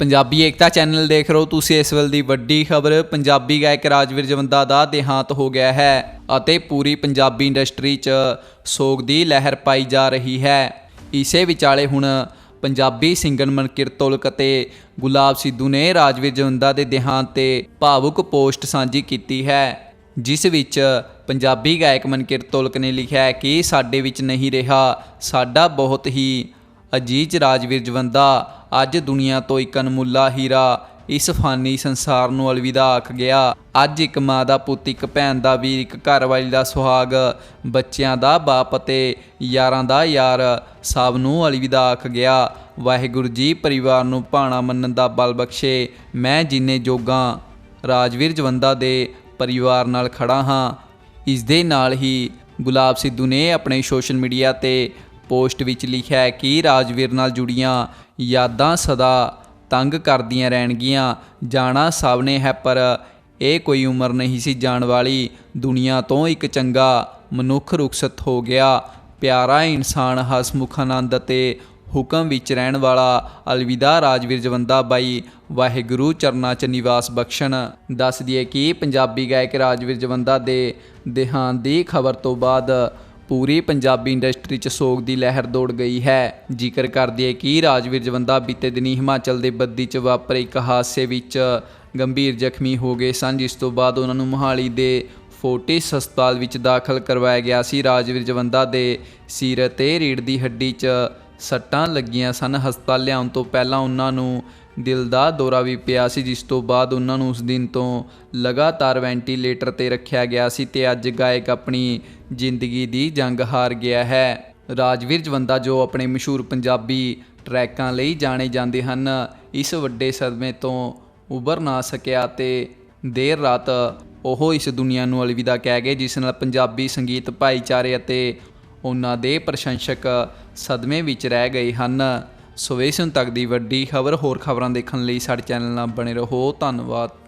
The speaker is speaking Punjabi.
ਪੰਜਾਬੀ ਏਕਤਾ ਚੈਨਲ ਦੇਖ ਰਹੇ ਹੋ ਤੁਸੀਂ ਇਸ ਵੇਲੇ ਦੀ ਵੱਡੀ ਖਬਰ, ਪੰਜਾਬੀ ਗਾਇਕ ਰਾਜਵੀਰ ਜਵੰਦਾ ਦਾ ਦੇਹਾਂਤ ਹੋ ਗਿਆ ਹੈ ਅਤੇ ਪੂਰੀ ਪੰਜਾਬੀ ਇੰਡਸਟਰੀ 'ਚ ਸੋਗ ਦੀ ਲਹਿਰ ਪਾਈ ਜਾ ਰਹੀ ਹੈ। ਇਸੇ ਵਿਚਾਲੇ ਹੁਣ ਪੰਜਾਬੀ ਸਿੰਗਰ ਮਨਕਿਰ ਔਲਖ ਅਤੇ ਗੁਲਾਬ ਸਿੱਧੂ ਨੇ ਰਾਜਵੀਰ ਜਵੰਦਾ ਦੇ ਦੇਹਾਂਤ ਤੇ ਭਾਵੁਕ ਪੋਸਟ ਸਾਂਝੀ ਕੀਤੀ ਹੈ, ਜਿਸ ਵਿੱਚ ਪੰਜਾਬੀ ਗਾਇਕ ਮਨਕਿਰ ਔਲਖ ਨੇ ਲਿਖਿਆ ਹੈ ਕਿ ਸਾਡੇ ਵਿੱਚ ਨਹੀਂ ਰਿਹਾ, ਸਾਡਾ ਬਹੁਤ ਹੀ ਅਜੀਜ਼ ਰਾਜਵੀਰ ਜਵੰਦਾ ਅੱਜ ਦੁਨੀਆ ਤੋਂ ਇੱਕ ਅਨਮੁੱਲਾ ਹੀਰਾ ਇਸ ਫਾਨੀ ਸੰਸਾਰ ਨੂੰ ਅਲਵਿਦਾ ਆਖ ਗਿਆ। ਅੱਜ ਇੱਕ ਮਾਂ ਦਾ ਪੁੱਤ, ਇੱਕ ਭੈਣ ਦਾ ਵੀਰ, ਇੱਕ ਘਰਵਾਲੀ ਦਾ ਸੁਹਾਗ, ਬੱਚਿਆਂ ਦਾ ਬਾਪ ਅਤੇ ਯਾਰਾਂ ਦਾ ਯਾਰ ਸਭ ਨੂੰ ਅਲਵਿਦਾ ਆਖ ਗਿਆ। ਵਾਹਿਗੁਰੂ ਜੀ, ਪਰਿਵਾਰ ਨੂੰ ਭਾਣਾ ਮੰਨਣ ਦਾ ਬਲ ਬਖਸ਼ੇ ਮੈਂ ਜਿੰਨੇ ਜੋਗਾ ਰਾਜਵੀਰ ਜਵੰਦਾ ਦੇ ਪਰਿਵਾਰ ਨਾਲ ਖੜਾ ਹਾਂ। ਇਸ ਦੇ ਨਾਲ ਹੀ ਗੁਲਾਬ ਸਿੱਧੂ ਨੇ ਆਪਣੇ ਸੋਸ਼ਲ ਮੀਡੀਆ ਤੇ ਪੋਸਟ ਵਿੱਚ ਲਿਖਿਆ ਹੈ ਕਿ ਰਾਜਵੀਰ ਨਾਲ ਜੁੜੀਆਂ ਯਾਦਾਂ ਸਦਾ ਤੰਗ ਕਰਦੀਆਂ ਰਹਿਣਗੀਆਂ। ਜਾਣਾ ਸਭ ਨੇ ਹੈ, ਪਰ ਇਹ ਕੋਈ ਉਮਰ ਨਹੀਂ ਸੀ। ਜਾਣ ਵਾਲੀ ਦੁਨੀਆ ਤੋਂ ਇੱਕ ਚੰਗਾ ਮਨੁੱਖ ਰੁਖਸਤ ਹੋ ਗਿਆ। ਪਿਆਰਾ ਇਨਸਾਨ, ਹਸਮੁਖ, ਆਨੰਦ ਅਤੇ ਹੁਕਮ ਵਿੱਚ ਰਹਿਣ ਵਾਲਾ ਅਲਵਿਦਾ ਰਾਜਵੀਰ ਜਵੰਦਾ ਬਾਈ ਵਾਹਿਗੁਰੂ ਚਰਨਾਂ 'ਚ ਨਿਵਾਸ ਬਖਸ਼ਣ। ਦੱਸ ਦਈਏ ਕਿ ਪੰਜਾਬੀ ਗਾਇਕ ਰਾਜਵੀਰ ਜਵੰਦਾ ਦੇ ਦੇਹਾਂਤ ਦੀ ਖਬਰ ਤੋਂ ਬਾਅਦ ਪੂਰੀ ਪੰਜਾਬੀ ਇੰਡਸਟਰੀ 'ਚ ਸੋਗ ਦੀ ਲਹਿਰ ਦੌੜ ਗਈ ਹੈ। ਜ਼ਿਕਰ ਕਰ ਹੈ ਕਿ ਰਾਜਵੀਰ ਜਵੰਦਾ ਬੀਤੇ ਦਿਨੀ ਹਿਮਾਚਲ ਦੇ ਬੱਦੀ 'ਚ ਵਾਪਰੇ ਇੱਕ ਹਾਦਸੇ ਵਿੱਚ ਗੰਭੀਰ ਜ਼ਖਮੀ ਹੋ ਗਏ ਸਨ, ਜਿਸ ਤੋਂ ਬਾਅਦ ਉਹਨਾਂ ਨੂੰ ਮੋਹਾਲੀ ਦੇ ਫੋਰਟਿਸ ਹਸਪਤਾਲ ਵਿੱਚ ਦਾਖਲ ਕਰਵਾਇਆ ਗਿਆ ਸੀ। ਰਾਜਵੀਰ ਜਵੰਦਾ ਦੇ ਸਿਰ ਅਤੇ ਰੀੜ੍ਹ ਦੀ ਹੱਡੀ 'ਚ ਸੱਟਾਂ ਲੱਗੀਆਂ ਸਨ। ਹਸਪਤਾਲ ਲਿਆਉਣ ਤੋਂ ਪਹਿਲਾਂ ਉਹਨਾਂ ਨੂੰ ਦਿਲ ਦਾ ਦੌਰਾ ਵੀ ਪਿਆ ਸੀ, ਜਿਸ ਤੋਂ ਬਾਅਦ ਉਹਨਾਂ ਨੂੰ ਉਸ ਦਿਨ ਤੋਂ ਲਗਾਤਾਰ ਵੈਂਟੀਲੇਟਰ ਤੇ ਰੱਖਿਆ ਗਿਆ ਸੀ ਤੇ ਅੱਜ ਗਾਇਕ ਆਪਣੀ ਜ਼ਿੰਦਗੀ ਦੀ ਜੰਗ ਹਾਰ ਗਿਆ ਹੈ। ਰਾਜਵੀਰ ਜਵੰਦਾ, ਜੋ ਆਪਣੇ ਮਸ਼ਹੂਰ ਪੰਜਾਬੀ ਟਰੈਕਾਂ ਲਈ ਜਾਣੇ ਜਾਂਦੇ ਹਨ, ਇਸ ਵੱਡੇ ਸਦਮੇ ਤੋਂ ਉਭਰ ਨਾ ਸਕਿਆ ਤੇ ਦੇਰ ਰਾਤ ਉਹ ਇਸ ਦੁਨੀਆ ਨੂੰ ਅਲਵਿਦਾ ਕਹਿ ਗਏ, ਜਿਸ ਨਾਲ ਪੰਜਾਬੀ ਸੰਗੀਤ, ਭਾਈਚਾਰੇ ਅਤੇ ਉਹਨਾਂ ਦੇ ਪ੍ਰਸ਼ੰਸਕ ਸਦਮੇ ਵਿੱਚ ਰਹਿ ਗਏ ਹਨ। ਸੋ ਇਸ ਤੱਕ ਦੀ ਵੱਡੀ ਖਬਰ ਹੋਰ ਖਬਰਾਂ ਦੇਖਣ ਲਈ ਸਾਡੇ ਚੈਨਲ ਨਾਲ ਬਣੇ ਰਹੋ। ਧੰਨਵਾਦ।